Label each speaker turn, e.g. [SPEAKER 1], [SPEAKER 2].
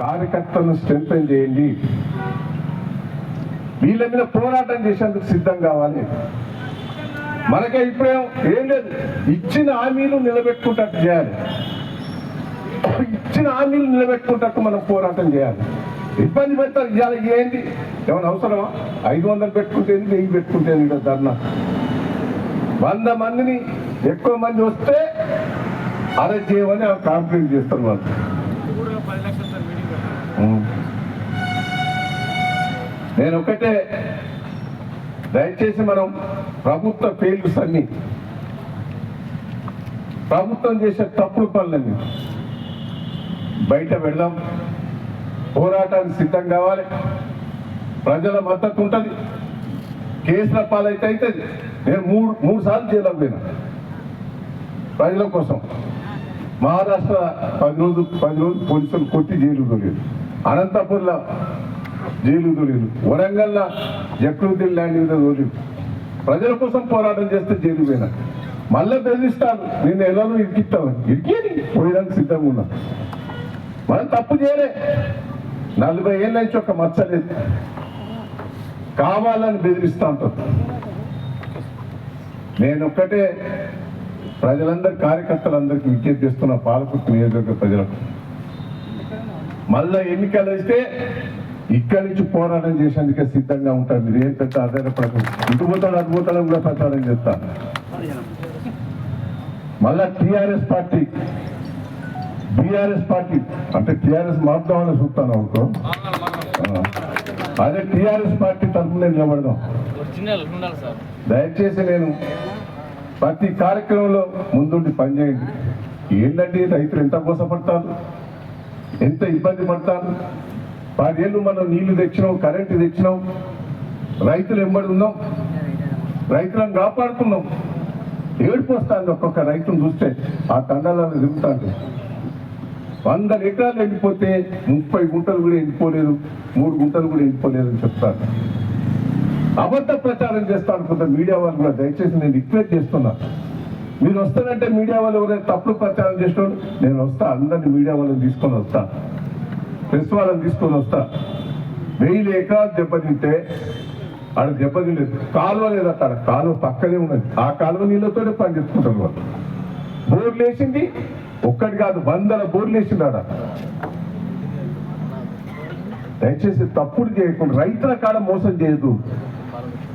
[SPEAKER 1] కార్యకర్తలను స్ట్రెంగ్ చేయండి. వీళ్ళ మీద పోరాటం చేసేందుకు సిద్ధం కావాలి. మనకే ఇప్పుడేం ఏం లేదు. ఇచ్చిన హామీలు నిలబెట్టుకుంటట్టు చేయాలి. ఇచ్చిన హామీలు నిలబెట్టుకుంటట్టు మనం పోరాటం చేయాలి. ఇబ్బంది పెడతారు ఇవాళ ఏంటి ఏమైనా అవసరమా? ఐదు వందలు పెట్టుకుంటే వెయ్యి పెట్టుకుంటే ఏంది? ధర్నా. వంద మందిని ఎక్కువ మంది వస్తే అరెస్ట్ చేయమని కాంప్లైంట్ చేస్తారు వాళ్ళు. నేను ఒకటే దయచేసి మనం ప్రభుత్వ ఫెయిల్స్ అన్ని ప్రభుత్వం చేసే తప్పుడు పనులన్నీ బయట పెడదాం. పోరాటానికి సిద్ధం కావాలి. ప్రజల మద్దతు ఉంటుంది. కేసుల పాలైతే అవుతుంది నేను మూడు మూడు సార్లు జైలు పోయినా. ప్రజల కోసం. మహారాష్ట్ర పది రోజులు పది రోజులు పోలీసులు కొట్టి జైలు దొరికారు అనంతపూర్లో జైలు దొరికారు వరంగల్లో జక్రుద్దీన్ ల్యాండ్ మీద దొరికారు ప్రజల కోసం పోరాటం చేస్తే జైలు పోయినా. మళ్ళీ బెదిరిస్తాను. నేను ఎలానో ఇరికిస్తాను ఇరికేది? పోయడానికి సిద్ధంగా ఉన్నా. మనం తప్పు చేయలే. నలభై ఏళ్ళ నుంచి ఒక మచ్చలేదు కావాలని బెదిరిస్తా ఉంటారు నేను ఒక్కటే ప్రజలందరి కార్యకర్తలందరికీ విజ్ఞప్తి చేస్తున్న పాలకుర్తి నియోజకవర్గ ప్రజలకు. మళ్ళా ఎన్నికలు వస్తే ఇక్కడి నుంచి పోరాటం చేసేందుకే సిద్ధంగా ఉంటారు. మీరు ఏం పెద్ద ఆధారపడదు ఇటు పోతాడు అటు పోతాడని కూడా ప్రచారం చేస్తా. మళ్ళా టిఆర్ఎస్ పార్టీ బీఆర్ఎస్ పార్టీ అంటే టిఆర్ఎస్ మారుదామని చూస్తాను అనుకో. అదే టిఆర్ఎస్ పార్టీ తరఫున నిలబడదాం. దయచేసి నేను ప్రతి కార్యక్రమంలో ముందుండి పనిచేయండి. ఏంటంటే రైతులు ఎంత మోసపడతారు? ఎంత ఇబ్బంది పడతారు? పదేళ్ళు మనం నీళ్ళు తెచ్చినాం కరెంటు తెచ్చినాం రైతులు ఎంబడి ఉన్నాం రైతులను కాపాడుతున్నాం. ఏడుపు వస్తుంది ఒక్కొక్క రైతును చూస్తే ఆ తండాలను తిరుగుతాంటే వంద ఎకరాలు ఎండిపోతే ముప్పై గుంటలు కూడా ఎండిపోలేదు మూడు గుంటలు కూడా ఎండిపోలేదని అని చెప్తారు. అబద్ధ ప్రచారం చేస్తా అనుకుంటా మీడియా వాళ్ళు కూడా దయచేసి నేను రిక్వెస్ట్ చేస్తున్నా. మీరు వస్తానంటే మీడియా వాళ్ళు ఎవరైనా తప్పుడు ప్రచారం చేసిన నేను వస్తా అందరిని మీడియా వాళ్ళని తీసుకొని వస్తా. ప్రెస్ వాళ్ళని తీసుకొని వస్తా. వెయ్యి లేక దెబ్బతింటే ఆడ దెబ్బతిలేదు కాలువ లేదు అక్కడ కాలువ పక్కనే ఉన్నది. ఆ కాలువ నీళ్ళతోనే పని చేసుకుంటారు వాళ్ళు. బోర్లు వేసింది ఒక్కటి కాదు వందల బోర్లు వేసింది ఆడ. దయచేసి తప్పుడు చేయకుండా రైతుల కాడ మోసం చేయదు পারবে